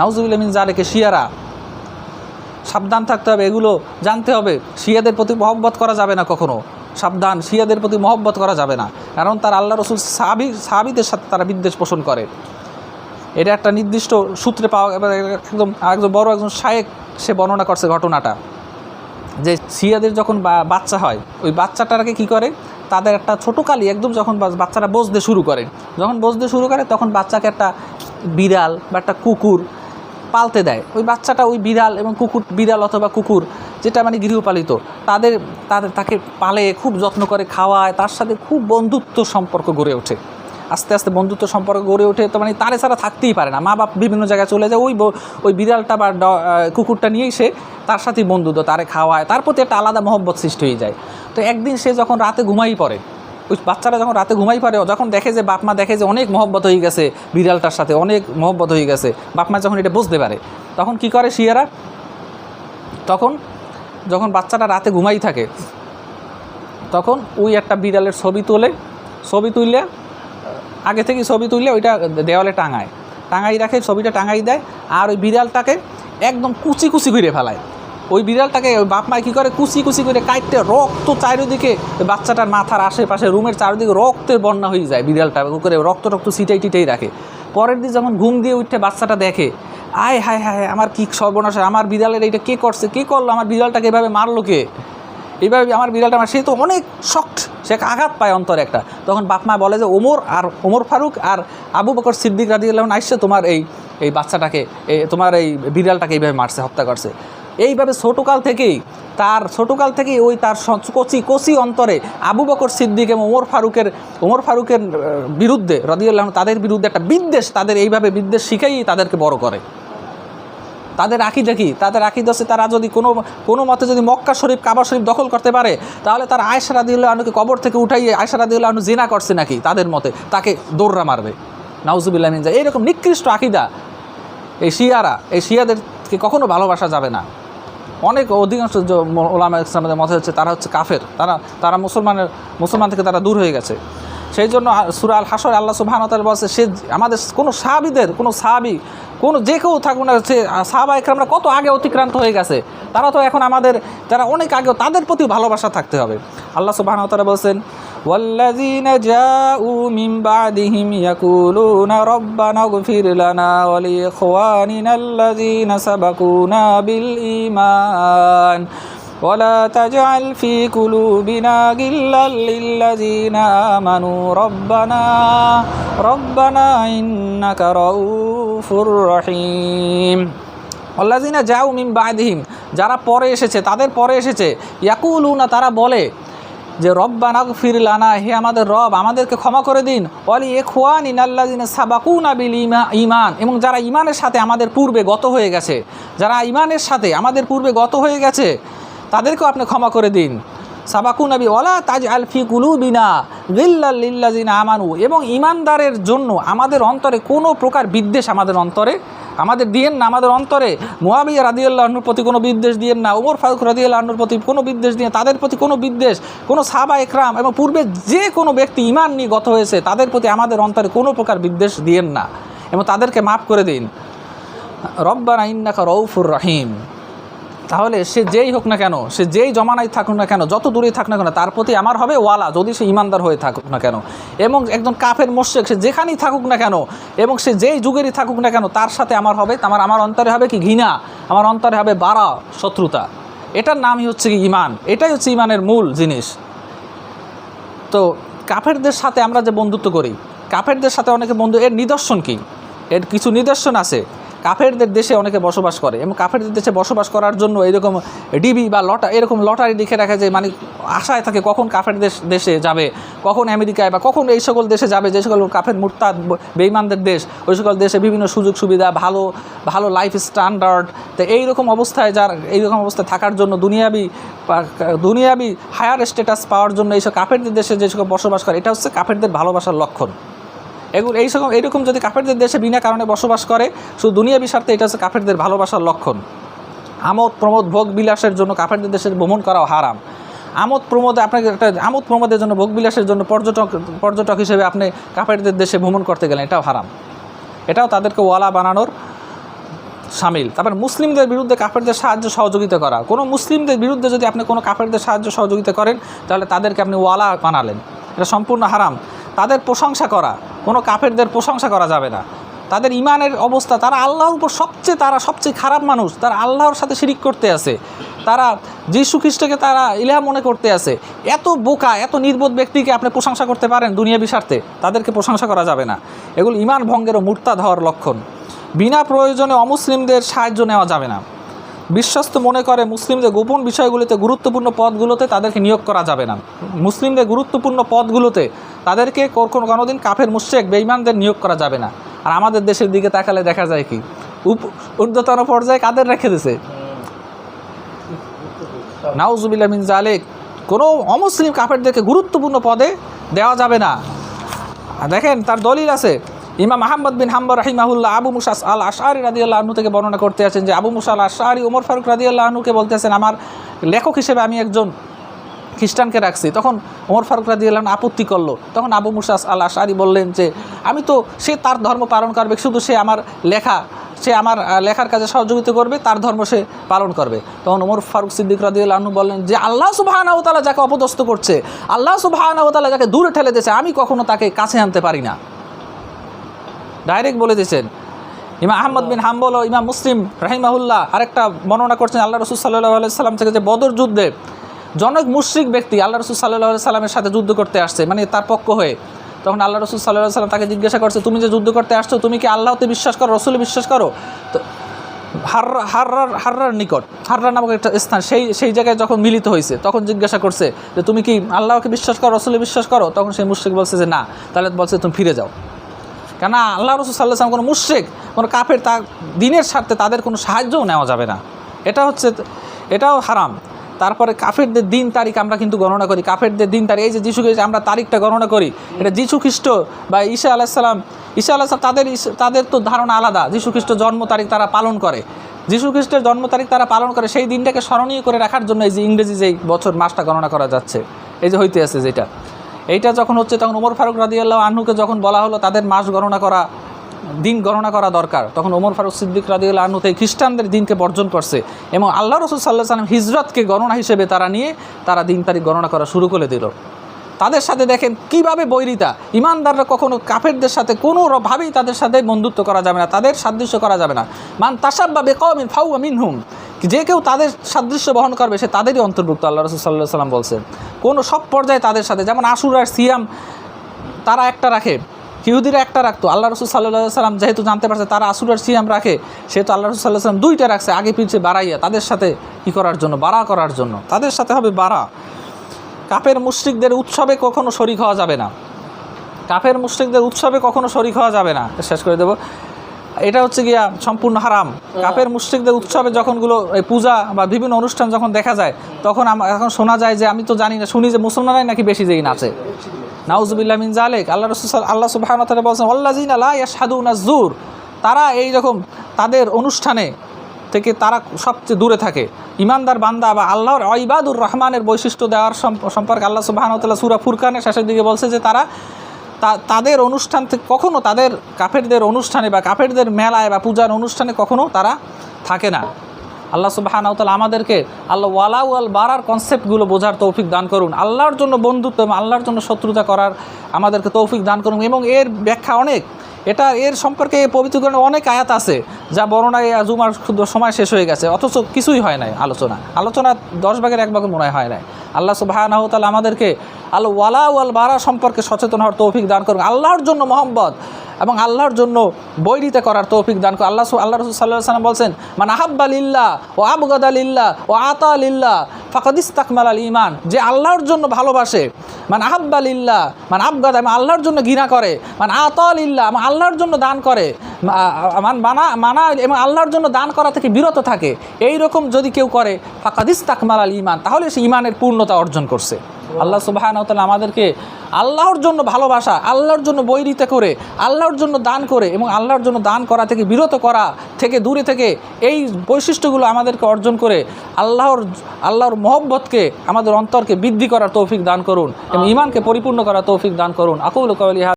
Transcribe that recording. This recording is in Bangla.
নাউজুবিল্লাহ মিন জালেকে শিয়ারা। সাবধান থাকতে হবে, এগুলো জানতে হবে। শিয়াদের প্রতি মহব্বত করা যাবে না কখনো। সাবধান, শিয়াদের প্রতি মহব্বত করা যাবে না। কারণ তার আল্লাহ রসুল সাহাবি সাহাবিদের সাথে তারা বিদ্বেষ পোষণ করে। এটা একটা নির্দিষ্ট সূত্রে পাওয়া একদম একজন বড় একজন শায়েক, সে বর্ণনা করছে ঘটনাটা। যে শিয়াদের যখন বাচ্চা হয়, ওই বাচ্চাটাকে কি করে? তাদের একটা ছোটো কালি একদম যখন বাচ্চারা বসতে শুরু করে। যখন বসতে শুরু করে, তখন বাচ্চাকে একটা বিড়াল বা একটা কুকুর পালতে দেয়। ওই বাচ্চাটা ওই বিড়াল এবং কুকুর, বিড়াল অথবা কুকুর, যেটা মানে গৃহপালিত, তাদের তাদের, তাকে পালে, খুব যত্ন করে, খাওয়ায়, তার সাথে খুব বন্ধুত্ব সম্পর্ক গড়ে ওঠে। আস্তে আস্তে বন্ধুত্ব সম্পর্ক গড়ে ওঠে, তো মানে তারে ছাড়া থাকতেই পারে না। মা বাপ বিভিন্ন জায়গায় চলে যায়, ওই ওই বিড়ালটা বা কুকুরটা নিয়েই সে তার সাথেই বন্ধুত্ব, তারে খাওয়ায়, তার প্রতি একটা আলাদা মহব্বত সৃষ্টি হয়ে যায়। তো একদিন সে যখন রাতে ঘুমাই পড়ে ওই বাচ্চারা যখন রাতে ঘুমাই পারে যখন দেখে যে বাপ মা দেখে যে অনেক মহব্বত হয়ে গেছে বিড়ালটার সাথে, অনেক মহব্বত হয়ে গেছে, বাপ মা যখন এটা বুঝতে পারে, তখন কি করে শিয়ারা? তখন যখন বাচ্চাটা রাতে ঘুমাই থাকে, তখন ওই একটা বিড়ালের ছবি তোলে, ছবি তুললে আগে থেকে ছবি তুললে ওইটা দেওয়ালে টাঙায়, টাঙাই রাখে, ছবিটা টাঙাই দেয়, আর ওই বিড়ালটাকে একদম কুচি কুচি ঘুরে ফেলায়। ওই বিড়ালটাকে বাপ মায় কী করে? কুচি কুচি করে কাটতে রক্ত চারিদিকে বাচ্চাটার মাথার আশেপাশে, রুমের চারিদিকে রক্তের বন্যা হয়ে যায় বিড়ালটা করে রক্ত রক্ত ছিটাই টিটাই রাখে। পরের দিন যখন ঘুম দিয়ে উঠে বাচ্চাটা দেখে, আয়, হায় হায় আমার কী সর্বনাশ, আমার বিড়ালের এইটা কে করছে, কে করল, আমার বিড়ালটাকে এভাবে মারলো কে? এইভাবে আমার বিড়ালটা আমার সে তো অনেক শক্ট সে আঘাত পায় অন্তরে একটা। তখন বাপ মা বলে যে, ওমর আর, ওমর ফারুক আর আবু বকর সিদ্দিক রাজি আল্লাহ আইসে তোমার এই এই বাচ্চাটাকে তোমার এই বিড়ালটাকে এইভাবে মারছে, হত্যা করছে। এইভাবে ছোটোকাল থেকেই তার, ছোটোকাল থেকেই ওই তার কচি কচি অন্তরে আবু বকর সিদ্দিক এবং ওমর ফারুকের ওমর ফারুকের বিরুদ্ধে রদিউল্লাহ তাদের বিরুদ্ধে একটা বিদ্বেষ তাদের এইভাবে বিদ্বেষ শিখাই তাদেরকে বড় করে। তাদের আকিদা কি? তাদের আকিদা হচ্ছে তারা যদি কোনো কোনো মতে যদি মক্কা শরীফ, কাবা শরীফ দখল করতে পারে, তাহলে তারা আয়সারা দিল্লা আনুকে কবর থেকে উঠাইয়ে আয়সারা দিল্লা আনু জেনা করছে নাকি? তাদের মতে তাকে দৌড়রা মারবে। নাউজুবিল্লাহ মিনজা এইরকম নিকৃষ্ট আকিদা এই শিয়ারা, এই শিয়াদেরকে কখনো ভালোবাসা যাবে না। অনেক অধিকাংশ ওলামা ইসলামের মতে হচ্ছে তারা হচ্ছে কাফের। তারা তারা মুসলমানের, মুসলমান থেকে তারা দূর হয়ে গেছে। সেই জন্য সুরাল হাসর আল্লাহ সুবাহানতাল বলছে, সে আমাদের কোনো সাহাবিদের, কোনো সাহাবি, কোনো যে কেউ থাকুক না, সে সাহাবা একরামরা কত আগে অতিক্রান্ত হয়ে গেছে। তারা তো এখন আমাদের, যারা অনেক আগেও তাদের প্রতি ভালোবাসা থাকতে হবে। আল্লাহ সুবাহানতালা বলছেন والذين جاءوا من بعدهم يقولون ربنا اغفر لنا ولإخواننا الذين سبقونا بالإيمان ولا تجعل في قلوبنا غلا للذين آمنوا ربنا ربنا إنك رؤوف رحيم অল্লাজিনা যাও মিম বাদিহিম যারা পরে এসেছে তাদের পরে এসেছে ইয়াকুলুনা তারা বলে যে রব্বানা ফিরলানা হে আমাদের রব, আমাদেরকে ক্ষমা করে দিন। অলি এ খোয়ান ইনাল্লাদিন সাবাকুনা বিল ইমা ইমান এবং যারা ইমানের সাথে আমাদের পূর্বে গত হয়ে গেছে, যারা ইমানের সাথে আমাদের পূর্বে গত হয়ে গেছে, তাদেরকেও আপনি ক্ষমা করে দিন। সাবাকু নবী ওলা তাজ আলফি কুলুবিনা গিল্লাল্লিল্লাজিনা আমানু। এবং ইমানদারের জন্য আমাদের অন্তরে কোনো প্রকার বিদ্বেষ আমাদের অন্তরে আমাদের দিয়েন না, আমাদের অন্তরে। মোয়াবিয়া রাদিয়াল্লাহ আহ্নুর প্রতি কোনো বিদ্বেষ দিয়েন না ওমর ফারুক রাদিয়াল্লাহ আহ্নুর প্রতি কোনো বিদ্বেষ দিয়ে তাদের প্রতি কোনো বিদ্বেষ, কোনো সাবা একরাম এবং পূর্বে যে কোনো ব্যক্তি ইমান নিয়ে গত হয়েছে, তাদের প্রতি আমাদের অন্তরে কোনো প্রকার বিদ্বেষ দিয়েন না। এবং তাদেরকে মাফ করে দিন। রব্বানা ইন্নাকা রৌফুর রহিম। তাহলে সে যেই হোক না কেন, সে যেই জমানায় থাকুক না কেন, যত দূরেই থাকুক না কেন, তার প্রতি আমার হবে ওয়ালা, যদি সে ইমানদার হয়ে থাকুক না কেন। এবং একজন কাফের মোশেক, সে যেখানেই থাকুক না কেন, এবং সে যেই যুগেরই থাকুক না কেন, তার সাথে আমার হবে, আমার আমার অন্তরে হবে কি ঘৃণা, আমার অন্তরে হবে বাড়া শত্রুতা। এটার নামই হচ্ছে কি ইমান, এটাই হচ্ছে ইমানের মূল জিনিস। তো কাফেরদের সাথে আমরা যে বন্ধুত্ব করি, কাফেরদের সাথে অনেকে বন্ধু, এর নিদর্শন কি? এর কিছু নিদর্শন আছে। কাফেরদের দেশে অনেকে বসবাস করে এবং কাফেরদের দেশে বসবাস করার জন্য এরকম ডিবি বা লটা, এরকম লটারি লিখে রাখে যে মানে আশায় থাকে কখন কাফের দেশ, দেশে যাবে, কখন আমেরিকায় বা কখন এই সকল দেশে যাবে, যে সকল কাফের মুরতাদ বেইমানদের দেশ, ওই সকল দেশে বিভিন্ন সুযোগ সুবিধা, ভালো ভালো লাইফ স্ট্যান্ডার্ড তো এইরকম অবস্থায় যার, এইরকম অবস্থায় থাকার জন্য দুনিয়াবি দুনিয়াবি হায়ার স্ট্যাটাস পাওয়ার জন্য এইসব কাফেরদের দেশে যে সকল বসবাস করে, এটা হচ্ছে কাফেরদের ভালোবাসার লক্ষণ। এগুলো এই সকল এইরকম যদি কাফেরদের দেশে বিনা কারণে বসবাস করে, শুধু দুনিয়াবি স্বার্থে এটা হচ্ছে কাফেরদের ভালোবাসার লক্ষণ। আমোদ প্রমোদ ভোগ বিলাসের জন্য কাফেরদের দেশে ভ্রমণ করাও হারাম। আমোদ প্রমোদে আপনাকে একটা আমোদ প্রমোদের জন্য ভোগ বিলাসের জন্য পর্যটক পর্যটক হিসেবে আপনি কাফেরদের দেশে ভ্রমণ করতে গেলেন, এটাও হারাম। এটাও তাদেরকে ওয়ালা বানানোর সামিল। তারপর মুসলিমদের বিরুদ্ধে কাফেরদের সাহায্য সহযোগিতা করা। কোনো মুসলিমদের বিরুদ্ধে যদি আপনি কোনো কাফেরদের সাহায্য সহযোগিতা করেন, তাহলে তাদেরকে আপনি ওয়ালা বানালেন। এটা সম্পূর্ণ হারাম। তাদের প্রশংসা করা। কোনো কাফেরদের প্রশংসা করা যাবে না। তাদের ইমানের অবস্থা, তারা আল্লাহর উপর সবচেয়ে, তারা সবচেয়ে খারাপ মানুষ, তারা আল্লাহর সাথে শিরিক করতে আছে। তারা যীশু খ্রিস্টকে তারা ইলাহা মনে করতে আছে। এত বোকা, এত নির্বোধ ব্যক্তিকে আপনি প্রশংসা করতে পারেন দুনিয়া স্বার্থে তাদেরকে প্রশংসা করা যাবে না। এগুলো ইমান ভঙ্গের ও মুর্তাদ হওয়ার লক্ষণ। বিনা প্রয়োজনে অমুসলিমদের সাহায্য নেওয়া যাবে না। বিশ্বস্ত মনে করে মুসলিমদের গোপন বিষয়গুলিতে গুরুত্বপূর্ণ পদগুলোতে তাদেরকে নিয়োগ করা যাবে না। মুসলিমদের গুরুত্বপূর্ণ পদগুলোতে তাদেরকে কোনোদিন কাফের মুশেক বেইমানদের নিয়োগ করা যাবে না। আর আমাদের দেশের দিকে তাকালে দেখা যায় কি, উপ ঊর্ধ্বতন পর্যায়ে কাদের রেখে দিছে? নাউজুবিল্লা মিন জালেক কোনো অমুসলিম কাফেরদেরকে গুরুত্বপূর্ণ পদে দেওয়া যাবে না। দেখেন, তার দলিল আছে। ইমাম আহমদ বিন হাম্বর রাহিমাহুল্লাহ আবু মুসাস আল আশারি রাদিয়াল্লাহ আহনু থেকে বর্ণনা করতে আছেন যে, আবু মুসা আল আশারি ওমর ফারুক রাদিয়াল্লাহ আহনুকে বলতেছেন, আমার লেখক হিসেবে আমি একজন খ্রিস্টানকে রাখছি। তখন ওমর ফারুক রাদিয়াল্লাহ আনহু আপত্তি করল। তখন আবু মুসাস আল আশারি বললেন যে, আমি তো, সে তার ধর্ম পালন করবে, শুধু সে আমার লেখা, সে আমার লেখার কাজে সহযোগিতা করবে, তার ধর্ম সে পালন করবে। তখন ওমর ফারুক সিদ্দিক রাদিউল্লাহ আনহু বললেন যে, আল্লাহ সুবাহানাহতালা যাকে অপদস্থ করছে, আল্লাহ সুবাহানাহতালা যাকে দূরে ঠেলে দিয়েছে, আমি কখনো তাকে কাছে আনতে পারি না। ডাইরেক্ট বলে দিয়েছেন। ইমা আহমদ বিন হাম্বল ও ইমাম মুসলিম রাহিমাহুল্লাহ আরেকটা বর্ণনা করছেন, আল্লাহ রসুল সাল্লাহ সাল্লাম থেকে যে বদর যুদ্ধে জনক মুশ্রিক ব্যক্তি আল্লাহ রসুল সাল্লাহ সাল্লামের সাথে যুদ্ধ করতে আসছে মানে তার পক্ষ হয়ে। তখন আল্লাহ রসুল সাল্লাহ সাল্লাম তাকে জিজ্ঞাসা করছে, তুমি যে যুদ্ধ করতে আসছো, তুমি কি আল্লাহতে বিশ্বাস করো, রসুলে বিশ্বাস করো? তো হাররা হাররার হাররার নিকট, হাররা নামক একটা স্থান, সেই সেই জায়গায় যখন মিলিত হয়েছে, তখন জিজ্ঞাসা করছে যে, তুমি কি আল্লাহকে বিশ্বাস করো, রসুলে বিশ্বাস করো? তখন সেই মুশ্রিক বলছে যে, না। তাহলে বলছে, তুমি ফিরে যাও। কেন আল্লাহ রসুল সাল্লাহ সাল্লাম কোনো মুশ্রিক, কোনো কাফের তা, দিনের স্বার্থে তাদের কোনো সাহায্যও নেওয়া যাবে না। এটা হচ্ছে, এটাও হারাম। তারপরে কাফেরদের দিন তারিখ আমরা কিন্তু গণনা করি। কাফেরদের দিন তারিখ, এই যে যিশু খ্রিস্ট, আমরা তারিখটা গণনা করি। এটা যিশু খ্রিস্ট বা ঈশা আলাহিসাল্লাম ঈশা আলাহ তাদের তাদের তো ধারণা আলাদা। যিশু খ্রিস্ট জন্ম তারিখ তারা পালন করে। যিশু খ্রিস্টের জন্ম তারিখ তারা পালন করে। সেই দিনটাকে স্মরণীয় করে রাখার জন্য এই যে ইংরেজি যেই বছর মাসটা গণনা করা যাচ্ছে, এই যে হইতে আছে যেটা। এইটা যখন হচ্ছে তখন ওমর ফারুক রাদিয়াল্লাহ আনহুকে যখন বলা হলো তাদের মাস গণনা করা দিন গণনা করা দরকার। তখন ওমর ফারুক সিদ্দিক রাদিউল্লাহ আনহু এই খ্রিস্টানদের দিনকে বর্জন করছে এবং আল্লাহ রসুল সাল্লাহ সাল্লাম হিজরতকে গণনা হিসেবে তারা নিয়ে তারা দিন তারিখ গণনা করা শুরু করে দিল। তাদের সাথে দেখেন কীভাবে বৈরিতা। ইমানদাররা কখনো কাফেরদের সাথে কোনো ভাবেই তাদের সাথে বন্ধুত্ব করা যাবে না, তাদের সাদৃশ্য করা যাবে না। মান তাসাব বা বেকমিন ফাউ আমিন হুম যে কেউ তাদের সাদৃশ্য বহন করবে, সে তাদেরই অন্তর্ভুক্ত আল্লাহ রসুল সাল্লাহ সাল্লাম বলছেন। কোনো সব পর্যায়ে তাদের সাথে, যেমন আশুর আর সিয়াম, তারা একটা রাখে। ইহুদিরা একটা রাখতো। আল্লাহ রসুল সাল্লাহ সাল্লাম যেহেতু জানতে পারছে তারা আসুর আর সিয়াম রাখে সেহেতু আল্লাহ রসুল সাল্লাহ সাল্লাম দুইটা রাখছে আগে পিছিয়ে বাড়াইয়া তাদের সাথে কী করার জন্য বাড়া করার জন্য। তাদের সাথে হবে বাড়া। কাপের মুশ্রিকদের উৎসবে কখনো শরিক হওয়া যাবে না। কাফের মুশ্রিকদের উৎসবে কখনো শরিক হওয়া যাবে না। শেষ করে দেবো। এটা হচ্ছে গিয়া সম্পূর্ণ হারাম। কাপের মুশ্রিকদের উৎসবে যখনগুলো এই পূজা বা বিভিন্ন অনুষ্ঠান যখন দেখা যায় তখন এখন শোনা যায় যে আমি তো জানি না শুনি যে মুসলমানরাই নাকি বেশি যেই নাচে। নাউজুবিল্লাহ মিন জালেক আল্লাহ রসুল আল্লাহ সুবাহ বলছেন আল্লাহ লা ইয়াশহাদুনা জুর তারা এই রকম তাদের অনুষ্ঠানে থেকে তারা সবচেয়ে দূরে থাকে, ইমানদার বান্দা বা আল্লাহর ইবাদুর রহমানের বৈশিষ্ট্য দেওয়ার সম্পর্কে আল্লাহ সুবাহানতাল্লাহ সুরা ফুরকানের শেষের দিকে বলছে যে তারা তাদের অনুষ্ঠান থেকে কখনো তাদের কাফেরদের অনুষ্ঠানে বা কাফেরদের মেলায় বা পূজার অনুষ্ঠানে কখনো তারা থাকে না। আল্লাহ সুবাহানাউতাল আমাদেরকে আল্লাহ ওয়ালা ওয়াল বাড়ার কনসেপ্টগুলো বোঝার তৌফিক দান করুন। আল্লাহর জন্য বন্ধুত্ব এবং আল্লাহর জন্য শত্রুতা করার আমাদেরকে তৌফিক দান করুন এবং এর ব্যাখ্যা অনেক। এটা এর সম্পর্কে পবিত্রকরণে অনেক আয়াত আছে, যা বর্ণনায় জুমার সময় শেষ হয়ে গেছে, অথচ কিছুই হয় নাই আলোচনা। আলোচনা দশ ভাগের এক ভাগের মনে হয় নাই। আল্লাহ সুবাহানাহতাল আমাদেরকে আল্লাহ ওয়ালা ওয়াল বারা সম্পর্কে সচেতন হওয়ার তৌফিক দান করুন। আল্লাহর জন্য মোহাম্মদ এবং আল্লাহর জন্য বৈরিতে করার তৌফিক দান করে। আল্লাহ আল্লাহ রসুল সাল্লাহ সাল্লাম বলছেন মানে আহাব্বা লিল্লা ও আবগাদ আলিল্লা ও আতা ফাকদিস ফাকাদিস্তাকমাল আল ইমান যে আল্লাহর জন্য ভালোবাসে মানে আহাব্বা লিল্লা মানে আবগাদ আমি আল্লাহর জন্য ঘৃণা করে। মানে আতা আলিল্লা আমি আল্লাহর জন্য দান করে। মান মানা এবং আল্লাহর জন্য দান করা থেকে বিরত থাকে। এই রকম যদি কেউ করে ফাকাদিস্তাকমাল আল ইমান তাহলে সে ইমানের পূর্ণতা অর্জন করছে। আল্লাহ সুবাহান আমাদেরকে আল্লাহর জন্য ভালোবাসা আল্লাহর জন্য বৈরিতে করে আল্লাহর জন্য দান করে এবং আল্লাহর জন্য দান করা থেকে বিরত করা থেকে দূরে থেকে এই বৈশিষ্ট্যগুলো আমাদেরকে অর্জন করে আল্লাহর আল্লাহর মহব্বতকে আমাদের অন্তরকে বৃদ্ধি করার তৌফিক দান করুন এবং ইমানকে পরিপূর্ণ করার তৌফিক দান করুন। আকুল কলিহা